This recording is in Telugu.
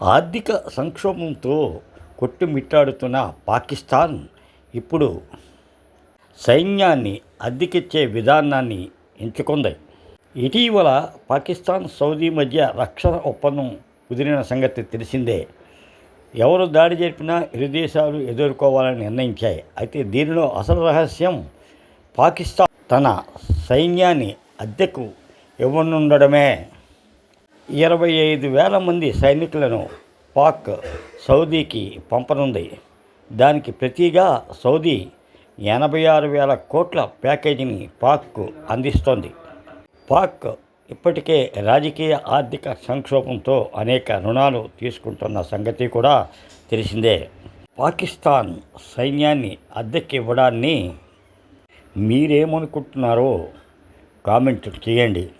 ఆర్థిక సంక్షోభంతో కొట్టుమిట్టాడుతున్న పాకిస్తాన్ ఇప్పుడు సైన్యాన్ని అద్దెకిచ్చే విధానాన్ని ఎంచుకుంది. ఇటీవల పాకిస్తాన్ సౌదీ మధ్య రక్షణ ఒప్పందం కుదిరిన సంగతి తెలిసిందే. ఎవరు దాడి జరిపినా ఇరు దేశాలు ఎదుర్కోవాలని నిర్ణయించాయి. అయితే దీనిలో అసలు రహస్యం పాకిస్తాన్ తన సైన్యాన్ని అద్దెకు ఇవ్వనుండడమే. ఇరవై ఐదు వేల మంది సైనికులను పాక్ సౌదీకి పంపనుంది. దానికి ప్రతిగా సౌదీ ఎనభై ఆరు వేల కోట్ల ప్యాకేజీని పాక్కు అందిస్తోంది. పాక్ ఇప్పటికే రాజకీయ ఆర్థిక సంక్షోభంతో అనేక రుణాలు తీసుకుంటున్న సంగతి కూడా తెలిసిందే. పాకిస్తాన్ సైన్యాన్ని అద్దెకి ఇవ్వడాన్ని మీరేమనుకుంటున్నారో కామెంట్ చేయండి.